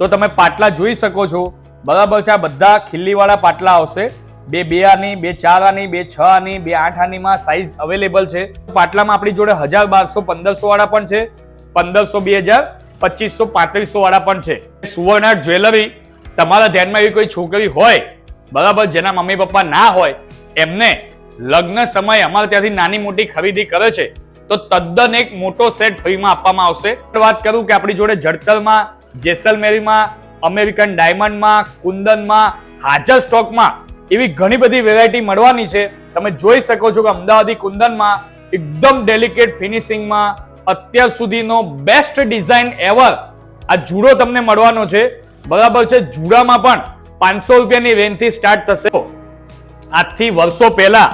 તો તમે પાટલા જોઈ શકો છો. બરાબર છે, આ બધા ખીલ્લીવાળા પાટલા આવશે. બે બે આની બે ચાર આની બે છ આની બે આઠ આનીમાં સાઈઝ અવેલેબલ છે. પાટલામાં આપણી જોડે હજાર બારસો પંદરસો વાળા પણ છે. પંદરસો, બે હજાર, પચીસો, પાંત્રીસો વાળા પણ છે. સુવર્ણ જ્વેલરી, તમારા ધ્યાનમાં એવી કોઈ છોકરી હોય, બરાબર, જેના મમ્મી પપ્પા ના હોય, એમને લગ્ન સમયે અમારે ત્યાંથી નાની મોટી ખરીદી કરે છે, તો તદ્દન એક મોટો સેટ ફ્રીમાં આપવામાં આવશે. વાત કરું કે આપણી જોડે જડતરમાં જેસલમેરીમાં, અમેરિકન ડાયમંડમાં, કુંદનમાં, હાજર સ્ટોકમાં એવી ઘણી બધી વેરાયટી મળવાની છે. તમે જોઈ શકો છો કે અમદાવાદી કુંદનમાં એકદમ ડેલિકેટ ફિનિશિંગમાં અત્યાર સુધીનો બેસ્ટ ડિઝાઇન એવર આ જુડો તમને મળવાનો છે. બરાબર છે, જુડામાં પણ પાંચસો રૂપિયાની રેન્જથી સ્ટાર્ટ થશે. આજથી વર્ષો પહેલા,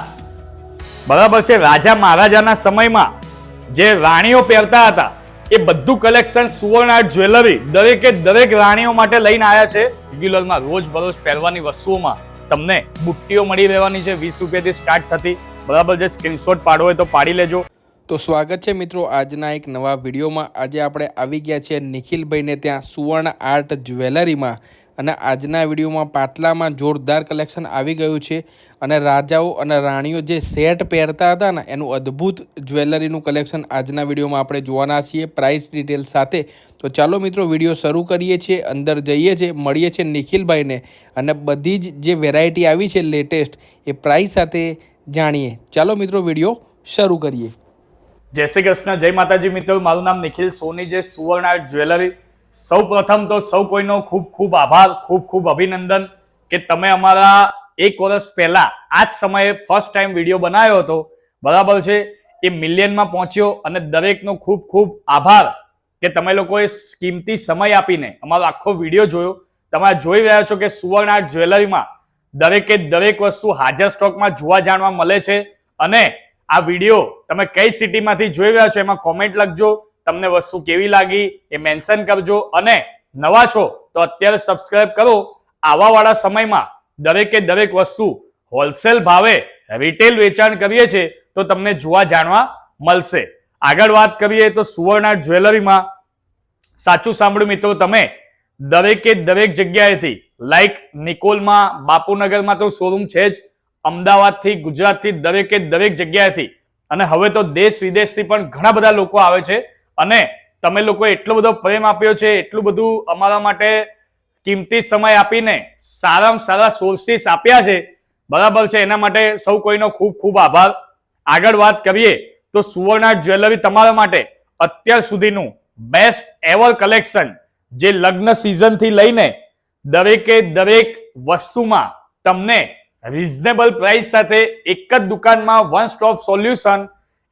બરાબર છે, રાજા મહારાજાના સમયમાં જે રાણીઓ પહેરતા હતા એ બધું કલેક્શન સુવર્ણ આર્ટ જ્વેલરી દરેકે દરેક રાણીઓ માટે લઈને આવ્યા છે. રેગ્યુલરમાં રોજ બરોજ પહેરવાની વસ્તુઓમાં તમને બુટ્ટીઓ મળી રહેવાની છે. વીસ રૂપિયાથી સ્ટાર્ટ થતી. બરાબર જે સ્ક્રીનશોટ પાડવો હોય તો પાડી લેજો. તો સ્વાગત છે મિત્રો આજના એક નવા વિડીયોમાં. આજે આપણે આવી ગયા છીએ નિખિલભાઈને ત્યાં સુવર્ણ આર્ટ જ્વેલરીમાં અને આજના વિડીયોમાં પાટલામાં જોરદાર કલેક્શન આવી ગયું છે અને રાજાઓ અને રાણીઓ જે સેટ પહેરતા હતા ને, એનું અદ્ભુત જ્વેલરીનું કલેક્શન આજના વિડીયોમાં આપણે જોવાના છીએ. પ્રાઇસ ડિટેલ સાથે. તો ચાલો મિત્રો, વીડિયો શરૂ કરીએ છીએ, અંદર જઈએ છીએ, મળીએ છીએ નિખિલભાઈને અને બધી જ જે વેરાયટી આવી છે લેટેસ્ટ એ પ્રાઇસ સાથે જાણીએ. ચાલો મિત્રો, વીડિયો શરૂ કરીએ. જય શ્રી કૃષ્ણ, જય માતાજી મિત્રો, મારું નામ નિખિલ સોની જે સુવર્ણ જ્વેલરી. સૌ પ્રથમ તો સૌ કોઈનો ખૂબ ખૂબ આભાર, ખૂબ ખૂબ અભિનંદન કે તમે અમારા એક વર્ષ પહેલા આ જ સમયે ફર્સ્ટ ટાઈમ વીડિયો બનાવ્યો હતો. બરાબર છે? એ મિલિયનમાં પહોંચ્યો અને દરેકનો ખૂબ ખૂબ આભાર કે તમે લોકોએ કિંમતી સમય આપીને અમારો આખો વીડિયો જોયો. તમે જોઈ રહ્યા છો કે સુવર્ણ આર્ટ જ્વેલરીમાં દરેકે દરેક વસ્તુ હાજર સ્ટોકમાં જોવા જાણવા મળે છે. અને આ વીડિયો તમે કઈ સિટીમાંથી જોઈ રહ્યા છો એમાં કોમેન્ટ લખજો. તમને વસ્તુ કેવી લાગી એ મેન્શન કરજો અને નવા છો તો અત્યારે સબસ્ક્રાઇબ કરો. આવાવાળા સમયમાં દરેકે દરેક વસ્તુ હોલસેલ ભાવે રિટેલ વેચાણ કરીએ છીએ તો તમને જોવા જાણવા મળશે. આગળ વાત કરીએ તો સુવર્ણા જ્વેલરીમાં. સાચું સાંભળ્યું મિત્રો તમે? દરેકે દરેક જગ્યાએથી લાઈક નિકોલમાં, બાપુનગરમાં તો શોરૂમ છે જ. અમદાવાદથી, ગુજરાતથી દરેકે દરેક જગ્યાએથી. અને હવે તો દેશ વિદેશથી પણ ઘણા બધા લોકો આવે છે. અને તમે લોકો એટલો બધો પ્રેમ આપ્યો છે, એટલું બધું અમારા માટે કિંમતી સમય આપીને સારામાં સારા સોર્સિસ આપ્યા છે, બરાબર છે, એના માટે સૌ કોઈનો ખૂબ ખૂબ આભાર. આગળ વાત કરીએ તો સુવર્ણા જ્વેલરી તમારા માટે અત્યાર સુધીનું બેસ્ટ એવર કલેક્શન જે લગ્ન સિઝનથી લઈને દરેકે દરેક વસ્તુમાં તમને રિઝનેબલ પ્રાઇસ સાથે એક જ દુકાનમાં વન સ્ટોપ સોલ્યુશન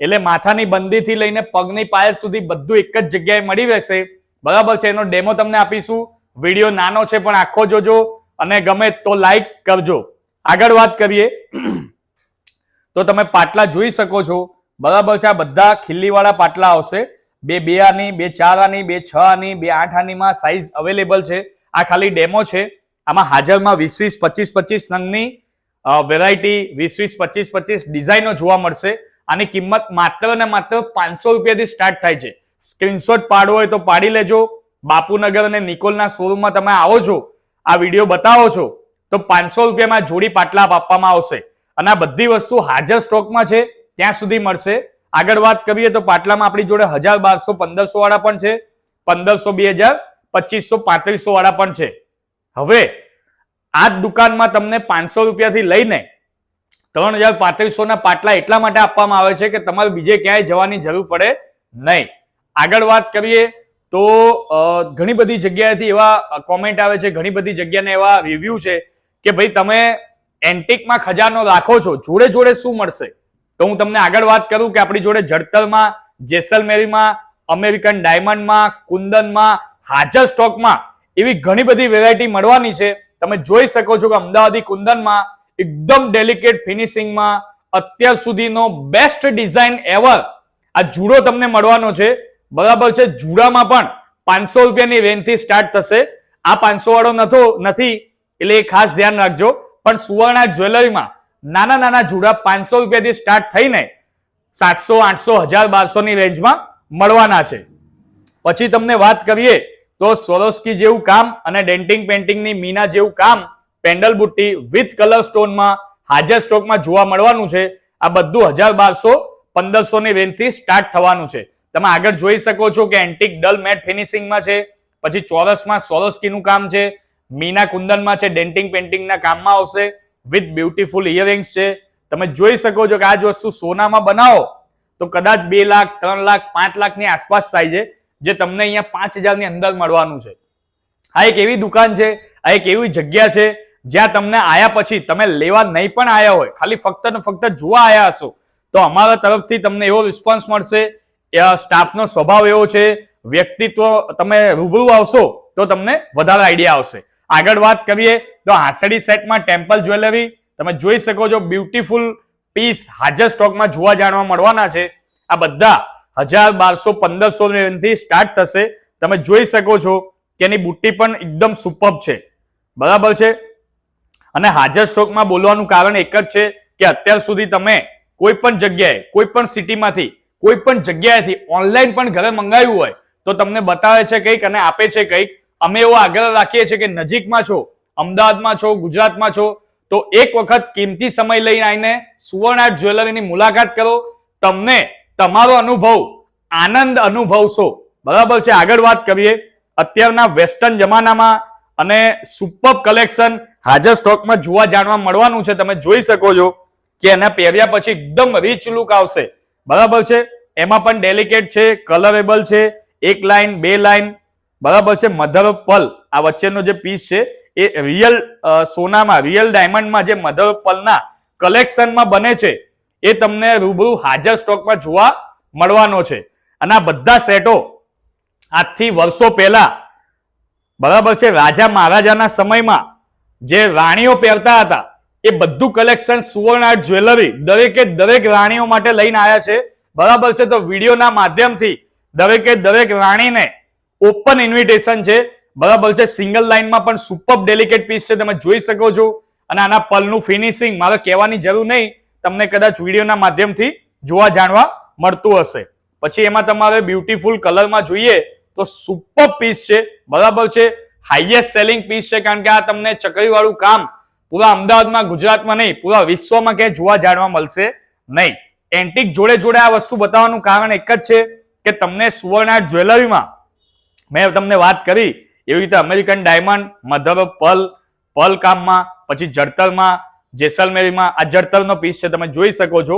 એટલે માથાની બંદીથી લઈને પગની પાયલ સુધી બધું એક જ જગ્યાએ મળી રહેશે. બરાબર છે, એનો ડેમો તમને આપીશું. વીડિયો નાનો છે, પણ આખો જોજો અને ગમે તો લાઈક કરજો. આગળ વાત કરીએ. તો તમે પાટલા જોઈ શકો છો. બરાબર છે, આ બધા ખીલ્લીવાળા પાટલા આવશે. બે બે આની, બે ચાર આની, બે છ આની, બે આઠ આનીમાં સાઈઝ અવેલેબલ છે. આ ખાલી ડેમો છે. આમાં હાજરમાં વીસ વીસ, પચીસ પચીસ રંગની વેરાયટી વીસ વીસ, પચીસ પચીસ ડિઝાઇનો જોવા મળશે. આની કિંમત માત્ર ને માત્ર પાંચસો રૂપિયાથી સ્ટાર્ટ થાય છે. સ્ક્રીનશોટ પાડવો હોય તો પાડી લેજો. બાપુનગર અને નિકોલના શોરૂમમાં તમે આવો છો, આ વીડિયો બતાવો છો, તો પાંચસો રૂપિયામાં જોડી પાટલા આપવામાં આવશે. અને આ બધી વસ્તુ હાજર સ્ટોકમાં છે, ત્યાં સુધી મળશે. આગળ વાત કરીએ તો પાટલામાં આપણી જોડે હજાર બારસો પંદરસો વાળા પણ છે, પંદરસો બે હજાર પચીસો પાંત્રીસો વાળા પણ છે. હવે, આ જ દુકાનમાં તમને પાંચસો રૂપિયાથી લઈને ત્રણ હજાર પાંત્રીસો ના પાટલા એટલા માટે આપવામાં આવે છે કે તમારે બીજે ક્યાંય જવાની જરૂર પડે નહીં. આગળ વાત કરીએ તો ઘણી બધી જગ્યાએથી એવા કોમેન્ટ આવે છે, ઘણી બધી જગ્યાને એવા રિવ્યુ છે કે ભાઈ તમે એન્ટિકમાં ખજાનો રાખો છો, જોડે જોડે શું મળશે? તો હું તમને આગળ વાત કરું કે આપણી જોડે જડતરમાં, જેસલમેરીમાં, અમેરિકન ડાયમંડમાં, કુંદનમાં, હાજર સ્ટોકમાં એવી ઘણી બધી વેરાયટી મળવાની છે. તમે જોઈ શકો છો કે અમદાવાદી કુંદનમાં એકદમ ડેલિકેટ ફિનિશિંગમાં અત્યાર સુધીનો બેસ્ટ ડિઝાઇન એવર આ જુડો તમને મળવાનો છે. બરાબર છે? જુડામાં પણ પાંચસો રૂપિયાની રેન્જથી સ્ટાર્ટ થશે. આ પાંચસો વાળો નતો નથી, એટલે એ ખાસ ધ્યાન રાખજો. પણ સુવર્ણા જ્વેલરીમાં નાના નાના જુડા પાંચસો રૂપિયાથી સ્ટાર્ટ થઈને સાતસો, આઠસો, હજાર બારસો ની રેન્જમાં મળવાના છે. પછી તમને વાત કરીએ તો સોરોસ્કી જેવું કામ અને ડેન્ટિંગ પેન્ટિંગની મીના જેવું કામ પેન્ડલ બુટ્ટી વિથ કલર સ્ટોનમાં હાજર સ્ટોકમાં જોવા મળવાનું છે. આ બધું હજાર બારસો પંદરસો ની રેન્જથી સ્ટાર્ટ થવાનું છે. તમે આગળ જોઈ શકો છો કે એન્ટિક ડલ મેટ ફિનિશિંગમાં છે. પછી ચોરસમાં સોરોસ્કીનું કામ છે. મીના કુંદનમાં છે, ડેન્ટિંગ પેન્ટિંગના કામમાં આવશે. વિથ બ્યુટીફુલ ઇયરિંગ્સ છે. તમે જોઈ શકો છો કે આ જ વસ્તુ સોનામાં બનાવો તો કદાચ બે લાખ, ત્રણ લાખ, પાંચ લાખની આસપાસ થાય છે, જે તમને અહીંયા પાંચ હજારની અંદર મળવાનું છે. આ એક એવી દુકાન છે, આ એક એવી જગ્યા છે જ્યાં તમને આયા પછી તમે લેવા નહીં પણ આયા હોય, ખાલી ફક્ત ને ફક્ત જોવા આયા હશો, તો અમારા તરફથી તમને એવો રિસ્પોન્સ મળશે. સ્ટાફનો સ્વભાવ એવો છે, વ્યક્તિત્વ તમે રૂબરૂ આવશો, તો તમને વધારે આઈડિયા આવશે. આગળ વાત કરીએ, તો હાંસડી સેટમાં ટેમ્પલ જ્વેલરી તમે જોઈ શકો છો બ્યુટીફુલ પીસ હાજર સ્ટોકમાં જોવા જાણવા મળવાના છે. આ બધા હજાર બારસો પંદરસો રેન્જથી સ્ટાર્ટ થશે. તમે જોઈ શકો છો કે એની બુટ્ટી પણ એકદમ સુપર છે. બરાબર છે? અને હાજર સ્ટોકમાં બોલવાનું કારણ એક જ છે કે અત્યાર સુધી તમે કોઈ પણ જગ્યાએ, કોઈ પણ સિટીમાંથી, કોઈ પણ જગ્યાએથી ઓનલાઈન પણ ઘરે મંગાવ્યું હોય, તો તમને બતાવે છે કંઈક અને આપે છે કંઈક. અમે એવો આગ્રહ રાખીએ છીએ કે નજીકમાં છો, અમદાવાદમાં છો, ગુજરાતમાં છો, તો એક વખત કિંમતી સમય લઈને આવીને સુવર્ણ જ્વેલરીની મુલાકાત કરો. તમને તમારો અનુભવ આનંદ અનુભવશો. બરાબર છે, આગળ વાત કરીએ. અત્યારના વેસ્ટર્ન જમાનામાં અને સુપર કલેક્શન હાજર સ્ટોકમાં જોવા જાણવા મળવાનું છે. તમે જોઈ શકો છો કે એના પહેર્યા પછી એકદમ રીચ લુક આવશે. બરાબર છે? એમાં પણ ડેલિકેટ છે કલરેબલ છે, એક લાઈન બે લાઈન બરાબર છે? મધર પલ આ વચ્ચેનો જે પીસ છે એ રિયલ સોનામાં રિયલ ડાયમંડમાં જે મધર પલના કલેક્શનમાં બને છે, એ તમને રૂબરૂ હાજર સ્ટોકમાં જોવા મળવાનો છે. અને આ બધા સેટો આજથી વર્ષો પહેલા બરાબર છે. રાજા મહારાજાના સમયમાં જે રાણીઓ પહેરતા હતા, એ બધું કલેક્શન સુવર્ણ આર્ટ જ્વેલરી દરેકે દરેક રાણીઓ માટે લઈને આવ્યા છે. બરાબર છે. તો વિડીયોના માધ્યમથી દરેકે દરેક રાણીને ઓપન ઇન્વિટેશન છે. બરાબર છે. સિંગલ લાઇનમાં પણ સુપર ડેલિકેટ પીસ છે. તમે જોઈ શકો છો. અને આના પલનું ફિનિશિંગ મારે કહેવાની જરૂર નહીં. તમને કદાચ વિડીયોના માધ્યમથી જોવા જાણવા મળતું હશે. પછી એમાં તમારે બ્યુટીફુલ કલરમાં જોઈએ તો સુપર પીસ છે. બરાબર છે? હાઈએસ્ટ સેલિંગ પીસ છે કારણ કે આ તમને ચકરીવાળું કામ પૂરા અમદાવાદમાં, ગુજરાતમાં નહીં, પૂરા વિશ્વમાં ક્યાંય જોવા જાણવા મળશે નહીં. એન્ટિક જોડે જોડે આ વસ્તુ બતાવવાનું કારણ એક જ છે કે તમને સુવર્ણ આર્ટ જ્વેલરીમાં મેં તમને વાત કરી એવી રીતે અમેરિકન ડાયમંડ મધર પલ પલ કામમાં, પછી જડતરમાં, જેસલમેરીમાં, આ જડતરનો પીસ છે, તમે જોઈ શકો છો.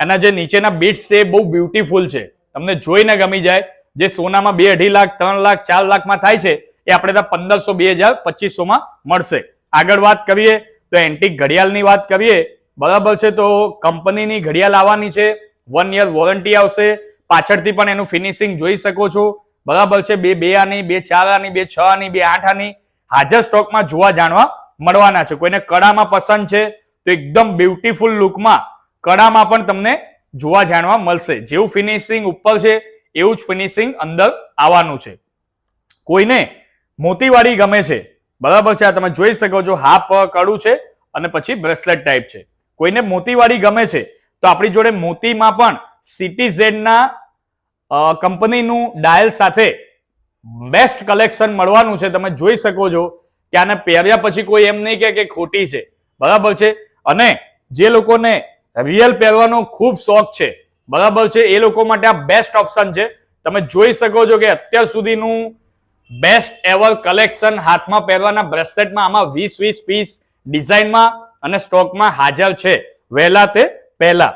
એના જે નીચેના બીટ્સ છે બહુ બ્યુટીફુલ છે. તમને જોઈને ગમી જાય. જે સોનામાં બે અઢી લાખ, ત્રણ લાખ, ચાર લાખમાં થાય છે, એ આપણે પંદરસો, બે હજાર પચીસોમાં મળશે. આગળ વાત કરીએ તો એન્ટિક ઘડિયાળની વાત કરીએ, બરાબર છે તો કંપનીની ઘડિયાળ આવવાની છે વન યર વોરંટી આવશે, પાછળથી પણ એનું ફિનિશિંગ જોઈ શકો છો. બરાબર છે, બે બે આની, બે, ચાર આની, બે, છ આની, બે, આઠ આની, હાજર સ્ટોકમાં જોવા જાણવા મળવાના છે. કોઈને કડામાં પસંદ છે, તો એકદમ બ્યુટીફુલ લુકમાં કડામાં પણ તમને જોવા જાણવા મળશે. જેવું ફિનિશિંગ ઉપર છે એવું જ ફિનિશિંગ અંદર આવવાનું છે. કોઈને મોતીવાળી ગમે છે, બરાબર છે, આ તમે જોઈ શકો છો, હાફ કડું છે અને પછી બ્રેસલેટ ટાઈપ છે. કોઈને મોતીવાળી ગમે છે, તો આપણી જોડે મોતીમાં પણ સિટીઝેડના કંપનીનું ડાયલ સાથે બેસ્ટ કલેક્શન મળવાનું છે. તમે જોઈ શકો છો કે આને પહેર્યા પછી કોઈ એમ નહીં કે ખોટી છે. બરાબર છે? અને જે લોકોને રિયલ પહેરવાનો ખૂબ શોખ છે બરાબર છે, એ લોકો માટે આ બેસ્ટ ઓપ્શન છે. તમે જોઈ શકો છો કે અત્યાર સુધીનું બેસ્ટ એવર કલેક્શન હાથમાં પહેરવાના બ્રેસલેટમાં આમાં વીસ વીસ પીસ ડિઝાઇનમાં અને સ્ટોકમાં હાજર છે. વહેલા તે પહેલા.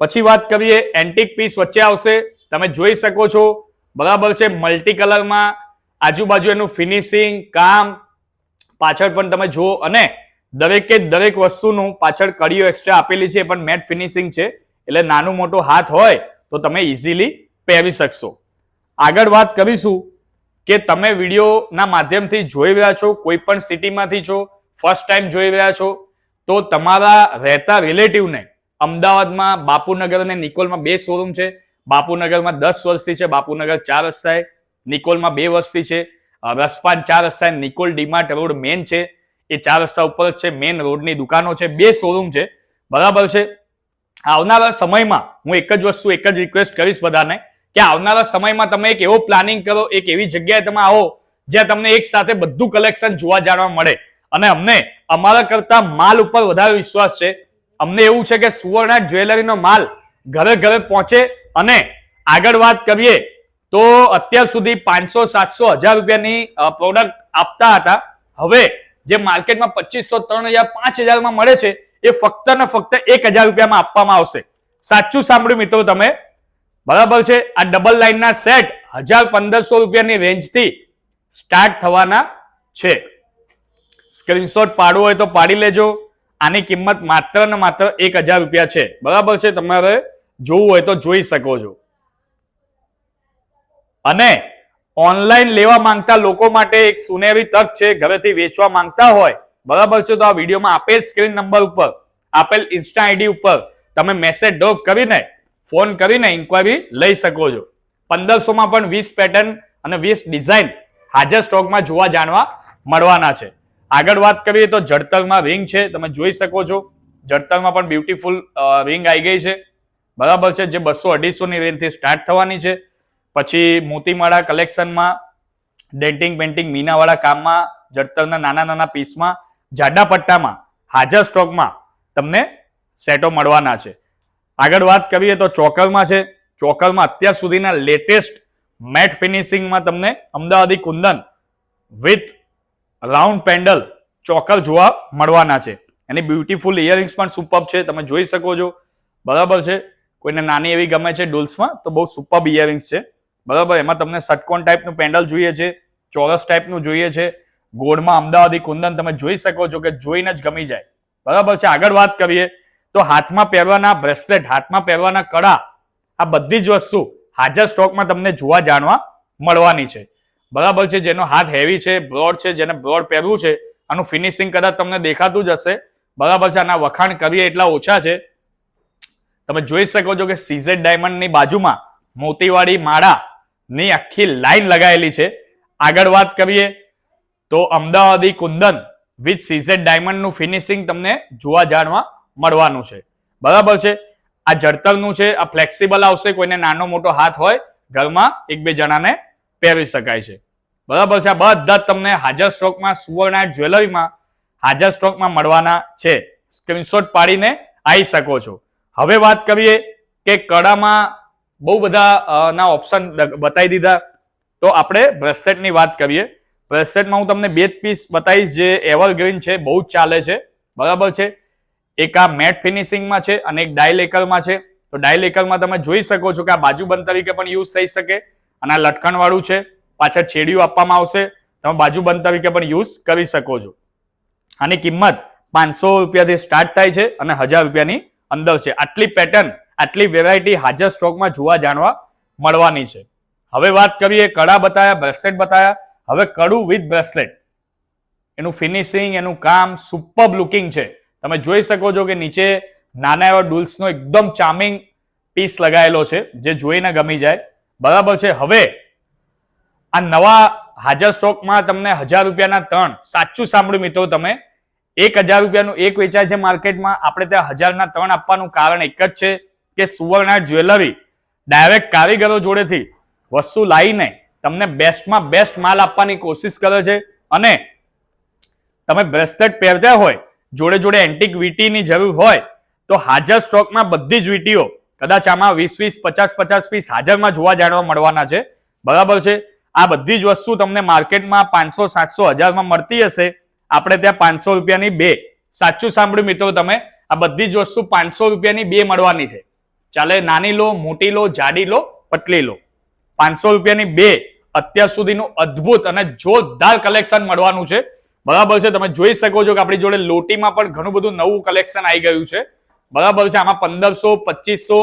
પછી વાત કરીએ એન્ટિક પીસ વચ્ચે આવશે. તમે જોઈ શકો છો, બરાબર છે મલ્ટી કલરમાં આજુબાજુ એનું ફિનિશિંગ કામ, પાછળ પણ તમે જુઓ. અને દરેકે દરેક વસ્તુનું પાછળ કડીઓ એક્સ્ટ્રા આપેલી છે પણ મેટ ફિનિશિંગ છે. એટલે નાનું મોટું હાથ હોય તો તમે ઇઝીલી પહેરી શકશો. આગળ વાત કરીશું કે તમે વિડીયોના માધ્યમથી જોઈ રહ્યા છો, કોઈ પણ સિટીમાંથી છો ફર્સ્ટ ટાઈમ જોઈ રહ્યા છો, તો તમારા રહેતા રિલેટિવને અમદાવાદમાં, બાપુનગર અને નિકોલમાં બે શોરૂમ છે. બાપુનગરમાં દસ વર્ષથી છે, બાપુનગર ચાર રસ્તાએ, નિકોલમાં બે વર્ષથી છે. રસપાન ચાર રસ્તાએ નિકોલ ડીમાર્ટ રોડ મેન છે. એ ચાર રસ્તા ઉપર જ છે મેન રોડની દુકાનો છે, બે શોરૂમ છે. બરાબર છે? આવનારા સમયમાં હું એક જ વસ્તુ, એક જ રિક્વેસ્ટ કરીશ બધાને કે આવનારા સમયમાં તમે એક એવો પ્લાનિંગ કરો, એક એવી જગ્યાએ તમે આવો જ્યાં તમને એક સાથે બધું કલેક્શન જોવા જાણવા મળે. અને અમને અમારા કરતા માલ ઉપર વધારે વિશ્વાસ છે. અમને એવું છે કે સુવર્ણા જ્વેલરીનો માલ ઘરે ઘરે પહોંચે અને આગળ વાત કરીએ તો અત્યાર સુધી પાંચસો, સાતસો હજાર રૂપિયાની પ્રોડક્ટ આપતા હતા. હવે જે માર્કેટમાં પચીસો, ત્રણ હજાર, પાંચ હજારમાં મળે છે એ ફક્ત ને ફક્ત એક હજાર રૂપિયામાં આપવામાં આવશે. સાચું સાંભળ્યું મિત્રો તમે? બરાબર છે? આ ડબલ લાઇનના સેટ હજાર પંદરસો રૂપિયાની રેન્જથી સ્ટાર્ટ થવાના છે. સ્ક્રીનશોટ પાડવો હોય તો પાડી લેજો. આની કિંમત માત્ર ને માત્ર એક હજાર રૂપિયા છે. બરાબર છે? તમારે જોવું હોય તો જોઈ શકો છો. અને ઓનલાઈન લેવા માંગતા લોકો માટે એક સુનેરી તક છે. ઘરેથી વેચવા માંગતા હોય બરાબર છે? તો આ વિડીયોમાં આપેલ સ્ક્રીન નંબર ઉપર, આપેલ ઇન્સ્ટા આઈડી ઉપર તમે મેસેજ ડ્રોપ કરીને, ફોન કરીને ઇન્કવાયરી લઈ શકો છો. પંદરસોમાં પણ વીસ પેટર્ન અને વીસ ડિઝાઇન હાજર સ્ટોકમાં જોવા જાણવા મળવાના છે. આગળ વાત કરીએ તો જડતરમાં રિંગ છે, તમે જોઈ શકો છો. જડતરમાં પણ બ્યુટીફુલ રિંગ આવી ગઈ છે. બરાબર છે? જે બસો અઢીસોની રેન્જથી સ્ટાર્ટ થવાની છે. પછી મોતીમાળા કલેક્શનમાં ડેન્ટિંગ પેન્ટિંગ મીનાવાળા કામમાં, જડતરના નાના નાના પીસમાં જાડા પટ્ટામાં હાજર સ્ટોકમાં તમને સેટો મળવાના છે. આગળ વાત કરીએ તો ચોકરમાં છે. ચોકરમાં અત્યાર સુધીના લેટેસ્ટ મેટ ફિનિશિંગમાં તમને અમદાવાદી kundan with round pendant choker જોવા મળવાના છે. એની બ્યુટીફુલ ઇયરિંગ્સ પણ સુપર છે. તમે જોઈ શકો છો. બરાબર છે? કોઈને નાની એવી ગમે છે ડુલ્સમાં, તો બહુ સુપર ઇયરિંગ્સ છે. બરાબર? એમાં તમને સટકોન ટાઈપનું પેન્ડલ જોઈએ છે. ચોરસ ટાઈપનું જોઈએ છે. ગોળમાં અમદાવાદી કુંદન તમે જોઈ શકો છો કે જોઈને જ ગમી જાય. બરાબર છે? આગળ વાત કરીએ તો હાથમાં પહેરવાના, બ્રેસલેટ, હાથમાં પહેરવાના કડા આ બધી જ વસ્તુ હાજર સ્ટોકમાં તમને જોવા જાણવા મળવાની છે. બરાબર છે? જેનો હાથ હેવી છે બ્રોડ છે, જેને બ્રોડ પહેરવું છે, આનું ફિનિશિંગ કદાચ તમને દેખાતું જ હશે. બરાબર છે? આના વખાણ કરીએ એટલા ઓછા છે. તમે જોઈ શકો છો કે સીઝેડ ડાયમંડની બાજુમાં મોતીવાળી માળાની આખી લાઈન લગાયેલી છે. આગળ વાત કરીએ તો અમદાવાદી કુંદન વિથ સીઝેડ ડાયમંડનું ફિનિશિંગ તમને જોવા જાણવા મળવાનું છે. બરાબર છે? આ જડતરનું છે, આ ફ્લેક્સિબલ આવશે, કોઈને નાનો મોટો હાથ હોય, ઘરમાં એક બે જણાને પહેરી શકાય છે. બરાબર છે? આ બધા તમને હાજર સ્ટોકમાં સુવર્ણા જ્વેલરીમાં હાજર સ્ટોકમાં મળવાના છે. સ્ક્રીનશોટ પાડીને આવી શકો છો. હવે વાત કરીએ કે કડામાં બહુ બધા ના ઓપ્શન બતાવી દીધા. તો આપણે બ્રેસલેટની વાત કરીએ. બ્રેસલેટમાં હું તમને બે જ પીસ બતાવીશ જે એવરગ્રીન છે, બહુ જ ચાલે છે. બરાબર છે? એક આ મેટ ફિનિશિંગમાં છે અને એક ડાયલેકરમાં છે. તો ડાયલેકરમાં તમે જોઈ શકો છો કે આ બાજુબંધ તરીકે પણ યુઝ થઈ શકે અને આ લટકણવાળું છે. પાછળ છેડિયું આપવામાં આવશે. તમે બાજુબંધ તરીકે પણ યુઝ કરી શકો છો. આની કિંમત પાંચસો રૂપિયાથી સ્ટાર્ટ થાય છે અને હજાર રૂપિયાની અંદર છે. આટલી પેટર્ન આટલી વેરાયટી હાજર સ્ટોકમાં જોવા જાણવા મળવાની છે. હવે વાત કરીએ કડા બતાયા બ્રેસલેટ બતાયા. હવે કડું વિથ બ્રેસલેટ. એનું ફિનિશિંગ એનું કામ સુપર લુકિંગ છે. તમે જોઈ શકો છો કે નીચે નાના એવા ડુલ્સનો એકદમ ચાર્મિંગ પીસ લગાવેલો છે, જે જોઈને ગમી જાય. બરાબર છે? હવે આ નવા હાજર સ્ટોકમાં તમને હજાર રૂપિયાના ત્રણ, સાચું સાંભળ્યું મિત્રો તમે, એક હજાર રૂપિયાનું એક વેચાય છે માર્કેટમાં, આપણે ત્યાં હજારના ત્રણ આપવાનું કારણ એક જ છે કે સુવર્ણા જ્વેલરી ડાયરેક્ટ કારીગરો જોડેથી, વસ્તુ લાવીને તમને બેસ્ટમાં બેસ્ટ માલ આપવાની કોશિશ કરે છે અને તમે બ્રેસલેટ પહેરતા હોય, જોડે જોડે એન્ટિક વીટીની જરૂર હોય, તો હાજર સ્ટોકમાં બધી જ વીટીઓ કદાચ આમાં વીસ વીસ, પચાસ પચાસ પીસ હાજરમાં જોવા જાણવા મળવાના છે. બરાબર છે? આ બધી જ વસ્તુ તમને માર્કેટમાં પાંચસો, સાતસો, હજારમાં મળતી હશે. આપણે ત્યાં પાંચસો રૂપિયાની બે. સાચું સાંભળ્યું મિત્રો તમે? આ બધી જ વસ્તુ પાંચસો રૂપિયાની બે મળવાની છે. ચાલે નાની લો, મોટી લો, જાડી લો, પતલી લો. પાંચસો રૂપિયાની બે અત્યાર સુધીનું અદ્ભુત અને જોરદાર કલેક્શન મળવાનું છે. બરાબર છે, તમે જોઈ શકો છો કે આપણી જોડે લોટીમાં પણ ઘણું બધું નવું કલેક્શન આવી ગયું છે. બરાબર છે, આમાં પંદરસો, પચીસો,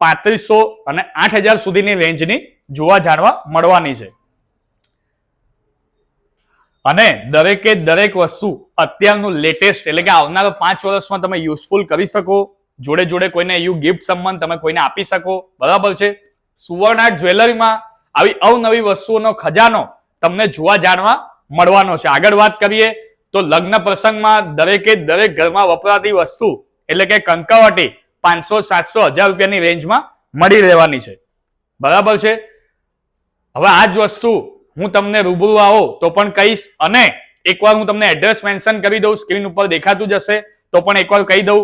પાંત્રીસો અને આઠ હજાર સુધીની રેન્જની જોવા જાણવા મળવાની છે. અને દરેકે દરેક વસ્તુ અત્યારનું લેટેસ્ટ એટલે કે આવનારા પાંચ વર્ષમાં તમે યુઝફુલ કરી શકો, જોડે જોડે કોઈને યુ ગિફ્ટ સંબંધ તમે કોઈને આપી શકો. બરાબર છે, સુવર્ણા જ્વેલરીમાં આવી અવનવી વસ્તુઓનો ખજાનો તમને જોવા જાણવા મળવાનો છે. આગળ વાત કરીએ તો લગ્ન પ્રસંગમાં દરેકે દરેક ઘરમાં વપરાતી વસ્તુ એટલે કે કંકાવટી પાંચસો, સાતસો, હજાર રૂપિયાની રેન્જમાં મળી રહેવાની છે. બરાબર છે? હવે આ જ વસ્તુ હું તમને રૂબરૂ આવો તો પણ કહીશ અને એકવાર હું તમને એડ્રેસ મેન્શન કરી દઉં, સ્ક્રીન ઉપર દેખાતું જશે તો પણ એકવાર કહી દઉં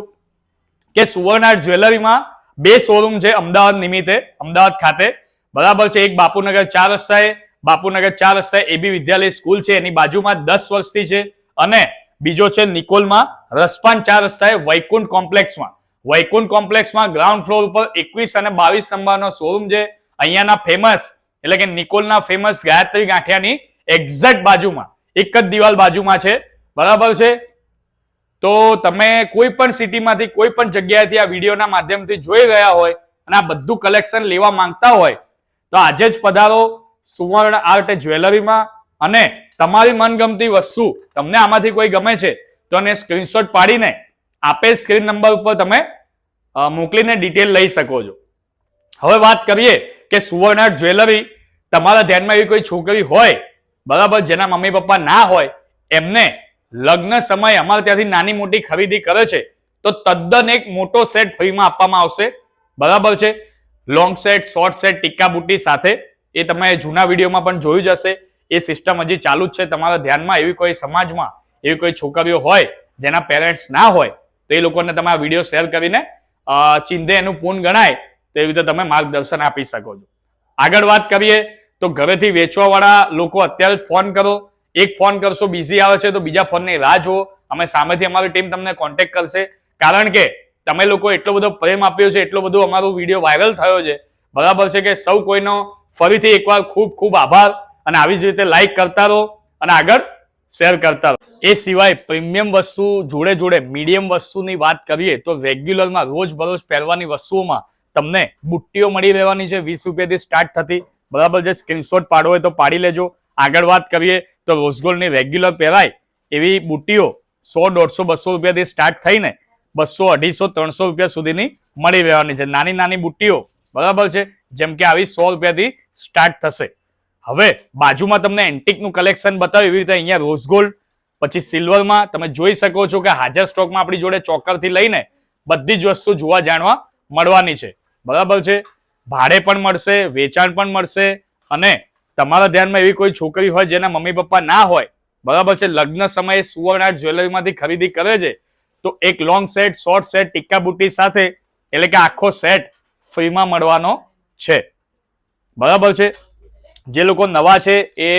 કે સુવર્ણા જ્વેલરીમાં બે શોરૂમ છે અમદાવાદ નિમિત્તે, અમદાવાદ ખાતે. બરાબર છે. એક બાપુનગર ચાર રસ્તાએ, બાપુનગર ચાર રસ્તાએ એબી વિદ્યાલય સ્કૂલ છે. એની બાજુમાં દસ વર્ષથી છે. અને બીજો છે નિકોલમાં રસપાન ચાર રસ્તાએ વૈકુંઠ કોમ્પ્લેક્સમાં. વૈકુંઠ કોમ્પ્લેક્સમાં ગ્રાઉન્ડ ફ્લોર ઉપર એકવીસ અને બાવીસ નંબરનો શોરૂમ છે. અહીંયાના ફેમસ, એટલે કે નિકોલના ફેમસ ગાયત્રી ગાંઠિયાની એક્ઝેક્ટ બાજુમાં, એક જ દિવાલ બાજુમાં છે. બરાબર છે? તો તમે કોઈ પણ સિટીમાંથી, કોઈ પણ જગ્યાએથી આ વિડીયોના માધ્યમથી જોઈ ગયા હોય અને આ બધું કલેક્શન લેવા માંગતા હોય તો આજે જ પધારો સુવર્ણ આર્ટ જ્વેલરીમાં. અને તમારી મનગમતી વસ્તુ તમને આમાંથી કોઈ ગમે છે, તો એને સ્ક્રીનશોટ પાડીને આપેલ સ્ક્રીન નંબર ઉપર તમે મોકલીને ડિટેલ લઈ શકો છો. હવે વાત કરીએ કે સુવર્ણ આર્ટ જ્વેલરી તમારા ધ્યાનમાં એવી કોઈ છોકરી હોય, બરાબર, જેના મમ્મી પપ્પા ના હોય, એમને લગ્ન સમયે અમારે ત્યાંથી નાની મોટી ખરીદી કરે છે, તો તદ્દન એક મોટો સેટ ફ્રીમાં આપવામાં આવશે. બરાબર છે? લોંગ સેટ શોર્ટ સેટ ટીકા બુટ્ટી સાથે એ તમે જૂના વિડીયોમાં પણ જોયું જ હશે. એ સિસ્ટમ હજી ચાલુ જ છે. તમારા ધ્યાનમાં એવી કોઈ સમાજમાં એવી કોઈ છોકરીઓ હોય જેના પેરેન્ટ્સ ના હોય, તો એ લોકોને તમે આ વીડિયો શેર કરીને ચિંધે એનું પૂન ગણાય, તો એવી રીતે તમે માર્ગદર્શન આપી શકો છો. આગળ વાત કરીએ, તો ઘરેથી વેચવાવાળા લોકો અત્યારે ફોન કરો. એક ફોન કરશો બિઝી આવે છે, તો બીજા ફોનની રાહ જુઓ. અમે સામેથી અમારી ટીમ તમને કોન્ટેક્ટ કરશે. કારણ કે તમે લોકો એટલો બધો પ્રેમ આપ્યો છે, એટલો બધો અમારો વીડિયો વાયરલ થયો છે, બરાબર છે કે સૌ કોઈનો ફરીથી એકવાર ખૂબ ખૂબ આભાર અને આવી જ રીતે લાઈક કરતા રહો અને આગળ શેર કરતા રહો. એ સિવાય પ્રીમિયમ વસ્તુ જોડે જોડે મીડિયમ વસ્તુની વાત કરીએ તો રેગ્યુલરમાં રોજ બરોજ પહેરવાની વસ્તુઓમાં તમને બુટ્ટીઓ મળી રહેવાની છે, વીસ રૂપિયાથી સ્ટાર્ટ થતી. બરાબર છે સ્ક્રીનશોટ પાડવો હોય તો પાડી લેજો. આગળ વાત કરીએ તો રોઝગોલ્ડની રેગ્યુલર પહેરાય એવી બુટ્ટીઓ સો દોઢસો બસો રૂપિયાથી સ્ટાર્ટ થઈને બસો, અઢીસો, ત્રણસો રૂપિયા સુધીની મળી રહેવાની છે. નાની નાની બુટ્ટીઓ, બરાબર છે? જેમ કે આવી સો રૂપિયાથી સ્ટાર્ટ થશે. હવે બાજુમાં તમને એન્ટિકનું કલેક્શન બતાવ્યું એવી રીતે અહીંયા રોઝ ગોલ્ડ પછી સિલ્વરમાં તમે જોઈ શકો છો કે હાજર સ્ટોકમાં આપણી જોડે ચોકરથી લઈને બધી જ વસ્તુ જોવા જાણવા મળવાની છે. બરાબર છે? ભાડે પણ મળશે, વેચાણ પણ મળશે અને તમારા ધ્યાનમાં એવી કોઈ છોકરી હોય જેના મમ્મી પપ્પા ના હોય, બરાબર છે? લગ્ન સમયે સુવર્ણ જ્વેલરીમાંથી ખરીદી કરે છે તો એક લોંગ સેટ શોર્ટ સેટ ટીકા બુટ્ટી સાથે, એટલે કે આખો સેટ ફ્રીમાં મળવાનો છે. બરાબર છે? જે લોકો નવા છે એ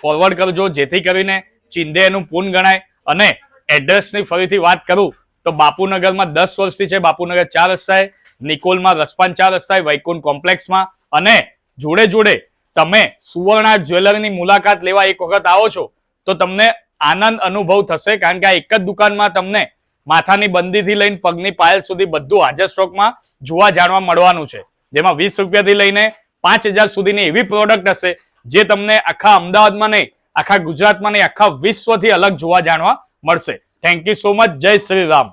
ફોરવર્ડ કરજો, જેથી કરીને ચિંદે એનું પૂન ગણાય. અને એડ્રેસની ફરીથી વાત કરું, તો બાપુનગરમાં દસ વર્ષથી છે, બાપુનગર ચાર રસ્તાએ, નિકોલમાં રસપાન ચાર રસ્તાએ, વૈકુંઠ કોમ્પ્લેક્સમાં. અને જોડે જોડે તમે સુવર્ણા જ્વેલરીની મુલાકાત લેવા એક વખત આવો છો, તો તમને આનંદ અનુભવ થશે, કારણ કે આ એક જ દુકાનમાં તમને માથાની બંદીથી લઈને પગની પાયલ સુધી બધું હાજર સ્ટોકમાં જોવા જાણવા મળવાનું છે. જેમાં વીસ રૂપિયાથી લઈને પાંચ હજાર સુધીની એવી પ્રોડક્ટ હશે જે તમને આખા અમદાવાદમાં નહીં, આખા ગુજરાતમાં નહીં, આખા વિશ્વથી અલગ જોવા જાણવા મળશે. થેન્ક યુ સો મચ જય શ્રી રામ.